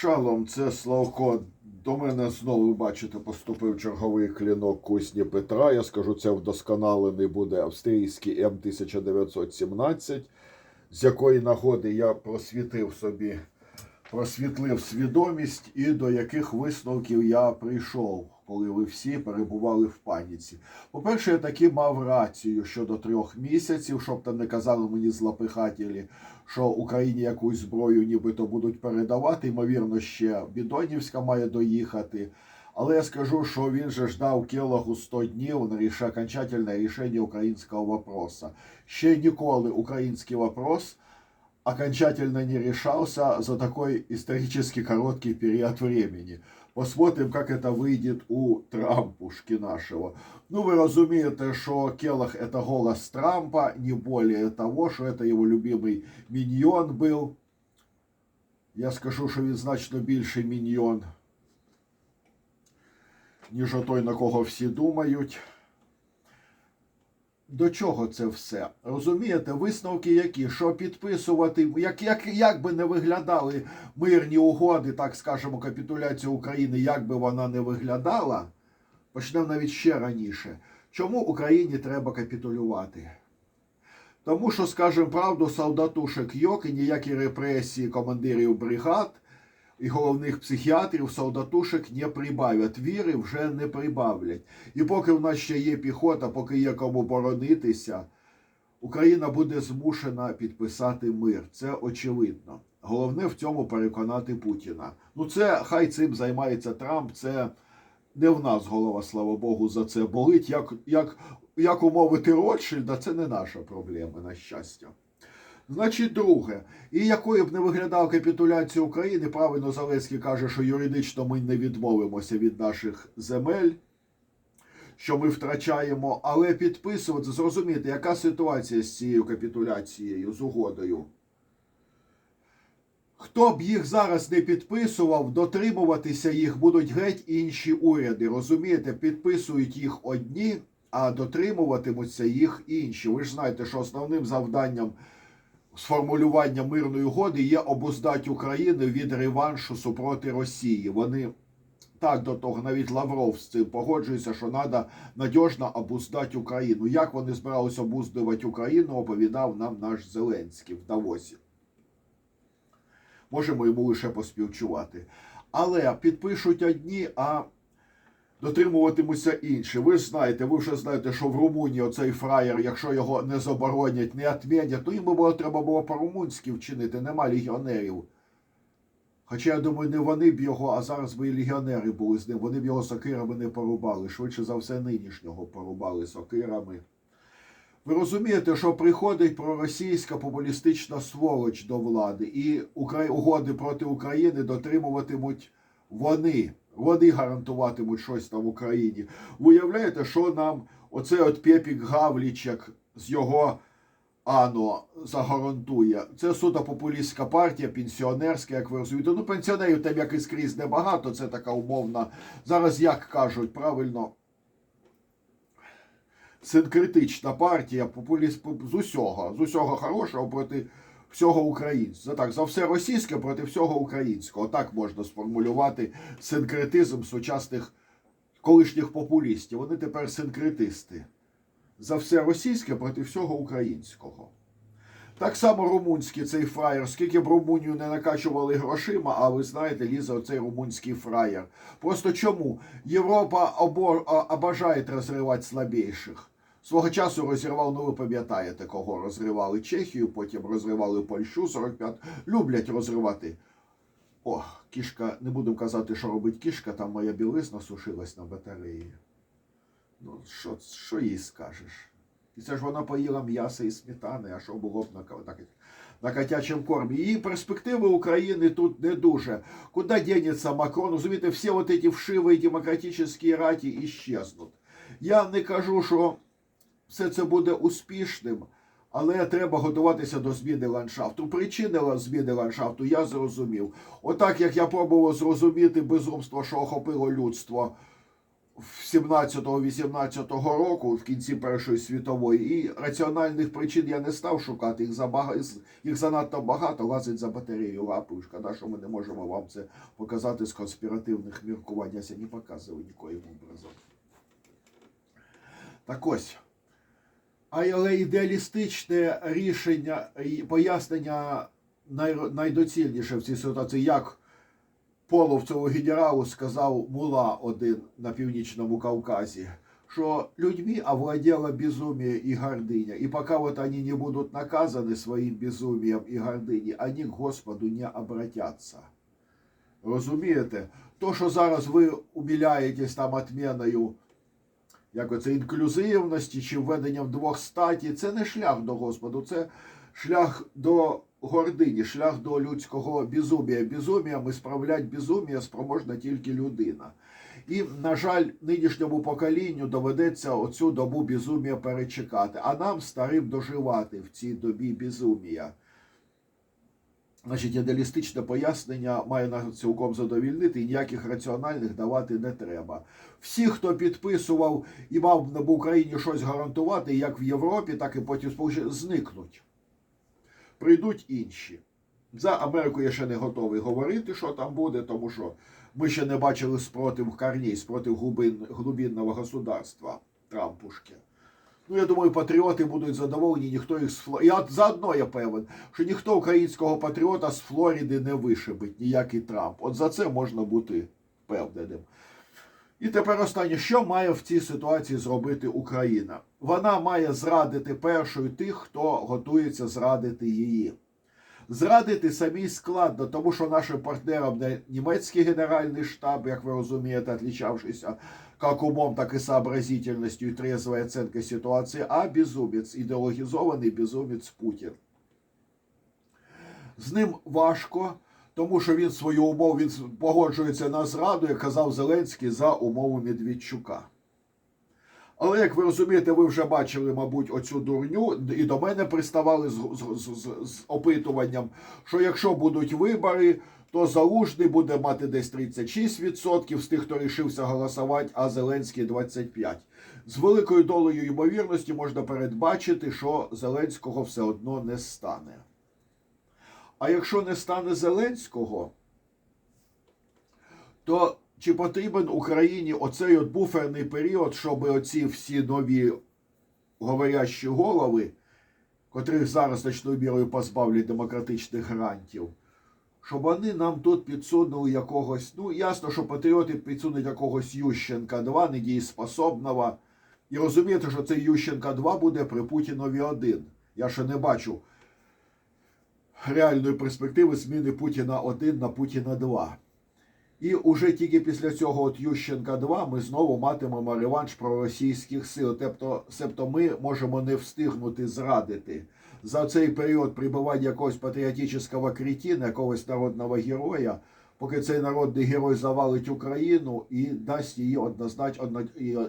Шалом, це Славко. До мене знову, бачите, поступив черговий клінок кузні Петра. Я скажу, це вдосконалений буде австрійський М1917, з якої нагоди я просвітив собі, просвітлив свідомість і до яких висновків я прийшов, коли ви всі перебували в паніці. По-перше, я таки мав рацію щодо трьох місяців, щоб там не казали мені злопихателі, що Україні якусь зброю нібито будуть передавати. Ймовірно, ще Бідонівська має доїхати. Але я скажу, що він же ждав Келогу 100 днів на ріш... окончательне рішення українського вопроса. Ще ніколи український вопрос окончательно не решался за такой исторически короткий период времени. Посмотрим, как это выйдет у Трампушки нашего. Ну, вы разумеете, что Келах это голос Трампа, не более того, что это его любимый миньон был. Я скажу, що він значно більший міньйон, ніж той, на кого всі думають. До чого це все? Розумієте, висновки які? Що підписувати, як, як, як би не виглядали мирні угоди, так скажемо, капітуляція України, як би вона не виглядала, почнемо навіть ще раніше. Чому Україні треба капітулювати? Тому що, скажемо правду, солдатушек йок і ніякі репресії командирів бригад і головних психіатрів солдатушек не прибавлять. Віри вже не прибавлять. І поки в нас ще є піхота, поки є кому боронитися, Україна буде змушена підписати мир. Це очевидно. Головне в цьому переконати Путіна. Ну, це хай цим займається Трамп. Це не в нас голова, слава Богу, за це болить. Як, як, як умовити Ротшильда, це не наша проблема, на щастя. Значить, друге, і якою б не виглядала капітуляція України, правильно Зеленський каже, що юридично ми не відмовимося від наших земель, що ми втрачаємо, але підписувати, зрозуміти, яка ситуація з цією капітуляцією, з угодою. Хто б їх зараз не підписував, дотримуватися їх будуть геть інші уряди. Розумієте, підписують їх одні, а дотримуватимуться їх інші. Ви ж знаєте, що основним завданням сформулювання мирної угоди є обуздати Україну від реваншу супроти Росії. Вони так до того, навіть Лавров з цим погоджується, що треба надіжно обуздати Україну. Як вони збиралися обуздувати Україну, оповідав нам наш Зеленський в Давосі. Можемо йому лише поспівчувати. Але підпишуть одні, а дотримуватимуться інші. Ви знаєте, ви вже знаєте, що в Румунії оцей фраєр, якщо його не заборонять, не відмінять, то їм було треба було по-румунськи вчинити, нема легіонерів. Хоча я думаю, не вони б його, а зараз би і легіонери були з ним. Вони б його сокирами не порубали. Швидше за все, нинішнього порубали сокирами. Ви розумієте, що приходить проросійська популістична сволоч до влади, і угоди проти України дотримуватимуть вони. Вони гарантуватимуть щось там в Україні. Ви уявляєте, що нам оцей от Пепік Гавлічек з його ано загарантує? Це суто популістська партія, пенсіонерська, як ви розумієте. Ну, пенсіонерів там як і скрізь небагато, це така умовна. Зараз як кажуть, правильно синкретична партія популіст з усього, з усього хорошого проти всього українського. Так, за все російське проти всього українського. Так можна сформулювати синкретизм сучасних колишніх популістів. Вони тепер синкретисти. За все російське проти всього українського. Так само румунський цей фраєр, скільки б Румунію не накачували грошима, а ви знаєте, лізе оцей румунський фраєр. Просто чому? Європа обожає розривати слабіших. Свого часу розірвав, ну ви пам'ятаєте, кого розривали Чехію, потім розривали Польщу 45. Люблять розривати. О, кішка, не буду казати, що робить кішка, там моя білизна сушилась на батареї. Ну, що, що їй скажеш? І це ж вона поїла м'ясо і сметани, а що було б на, так, на котячому кормі. Її перспективи України тут не дуже. Куди денеться Макрон? Розумієте, всі от ці вшиві демократичні раті іщезнуть. Я не кажу, що все це буде успішним, але треба готуватися до зміни ландшафту. Причини зміни ландшафту я зрозумів. Отак, як я пробував зрозуміти безумство, що охопило людство в 17-18 року, в кінці Першої світової, і раціональних причин я не став шукати. Їх забага... їх занадто багато, лазить за батарею лапою. Шкода, що ми не можемо вам це показати з конспіративних міркувань. Я це не показую нікоїм образом. Так ось Але ідеалістичне рішення і пояснення най- найдоцільніше в цій ситуації, як половцеву генералу сказав Мула один на північному Кавказі, що людьми овладела безумие и гордыня. И пока вот они не будут наказаны своим безумием и гордыней, они к Господу не обратятся. Розумієте? То, що зараз ви умиляєтесь там отменою як оце інклюзивності чи введенням двох статі, це не шлях до Господу, це шлях до гордині, шлях до людського безумія. Безуміям і справлять безумія спроможна тільки людина. І, на жаль, нинішньому поколінню доведеться оцю добу безумія перечекати, а нам старим доживати в цій добі безумія. Значить, ідеалістичне пояснення має нас цілком задовільнити і ніяких раціональних давати не треба. Всі, хто підписував і мав в Україні щось гарантувати, як в Європі, так і потім Сполучені, зникнуть. Прийдуть інші. За Америку я ще не готовий говорити, що там буде, тому що ми ще не бачили спротив корней, спротив глубин, глубинного государства Трампушки. Ну, я думаю, патріоти будуть задоволені, ніхто їх з Флориди. Я заодно я певен, що ніхто українського патріота з Флориди не вишибить, ніякий Трамп. От за це можна бути впевненим. І тепер останнє, що має в цій ситуації зробити Україна? Вона має зрадити першою тих, хто готується зрадити її. Зрадити самій складно, тому що нашим партнером не німецький генеральний штаб, як ви розумієте, отличавшийся как умом, так и сообразительностью и трезвой оценкой ситуации, а безумець, ідеологізований безумець Путін. З ним важко, тому що він свою умову він погоджується на зраду, як казав Зеленський, за умову Медведчука. Але як ви розумієте, ви вже бачили, мабуть, оцю дурню, і до мене приставали з, з, з, з опитуванням, що якщо будуть вибори, то Залужний буде мати десь 36% з тих, хто рішився голосувати, а Зеленський 25%. З великою долею ймовірності можна передбачити, що Зеленського все одно не стане. А якщо не стане Зеленського, то чи потрібен Україні оцей от буферний період, щоб оці всі нові говорящі голови, котрих зараз значною мірою позбавлять демократичних гарантів, щоб вони нам тут підсунули якогось. Ну, ясно, що патріоти підсунуть якогось Ющенка 2, недієспособного. І розумієте, що цей Ющенка 2 буде при Путінові 1. Я ще не бачу реальної перспективи зміни Путіна 1 на Путіна 2. І уже тільки після цього от Ющенка 2 ми знову матимемо реванш проросійських сил. Тобто, себто ми можемо не встигнути зрадити. За цей період прибування якогось патріотичного крітіна, якогось народного героя, поки цей народний герой завалить Україну і дасть її однозначно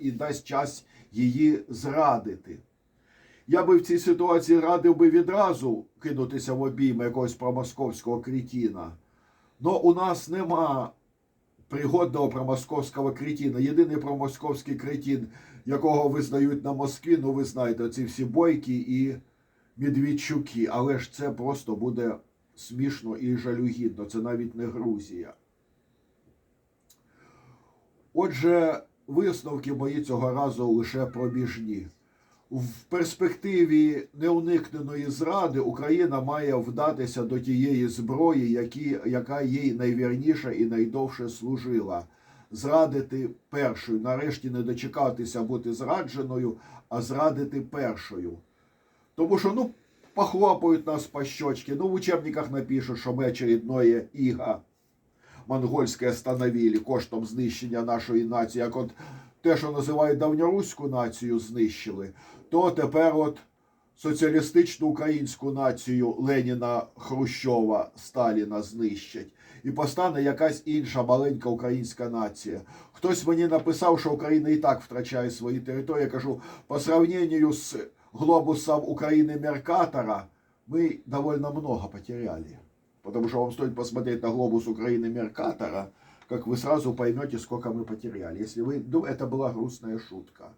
і, дасть час її зрадити. Я би в цій ситуації радив би відразу кинутися в обійми якогось промосковського крітіна. Но у нас нема пригодного промосковського крітіна. Єдиний промосковський крітін, якого визнають на Москві, ну ви знаєте, ці всі бойки і Медведчуки. Але ж це просто буде смішно і жалюгідно. Це навіть не Грузія. Отже, висновки мої цього разу лише пробіжні. В перспективі неуникненої зради Україна має вдатися до тієї зброї, які, яка їй найвірніше і найдовше служила. Зрадити першою, нарешті не дочекатися бути зрадженою, а зрадити першою. Тому що ну, похлопають нас по щочці, ну в учебниках напишуть, що ми очередное іга монгольське становили коштом знищення нашої нації. Як от те, що називають давньоруську націю, знищили, то тепер от соціалістичну українську націю Леніна Хрущова Сталіна знищать. І постане якась інша маленька українська нація. Хтось мені написав, що Україна і так втрачає свої території. Я кажу, по сравнению з глобусом України Меркатора, ми довольно много потеряли. Потому что вам стоит посмотреть на глобус Украины Меркатора, как вы сразу поймете, сколько мы потеряли. Если вы... Ну, это была грустная шутка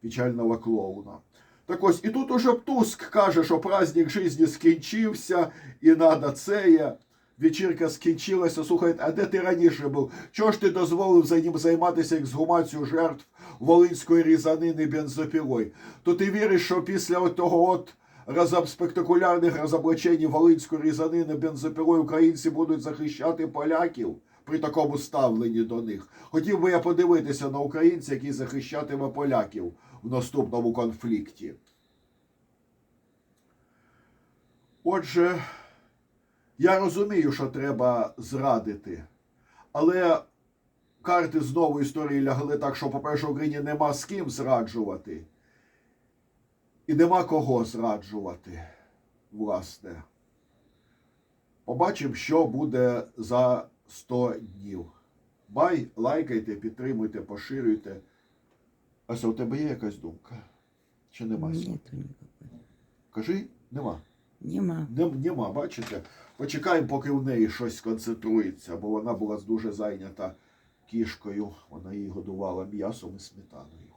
печального клоуна. Так ось, і тут уже Туск каже, що праздник житті скінчився, і надо це є. Вечірка скінчилася. Слухай, а де ти раніше був? Чого ж ти дозволив за ним займатися ексгумацією жертв Волинської різанини бензопілою? То ти віриш, що після того от разом спектакулярних розоблачень Волинської різанини бензопілою українці будуть захищати поляків при такому ставленні до них? Хотів би я подивитися на українця, який захищатиме поляків в наступному конфлікті. Отже, я розумію, що треба зрадити, але карти знову історії лягли так, що, по-перше, в Україні нема з ким зраджувати, і нема кого зраджувати, власне. Побачимо, що буде за 100 днів. Бай, лайкайте, підтримуйте, поширюйте. Ася, у тебе є якась думка? Чи нема? Нету. Кажи, нема. Нема. Нема, бачите? Почекаємо, поки в неї щось сконцентрується, бо вона була дуже зайнята кішкою. Вона її годувала м'ясом і сметаною.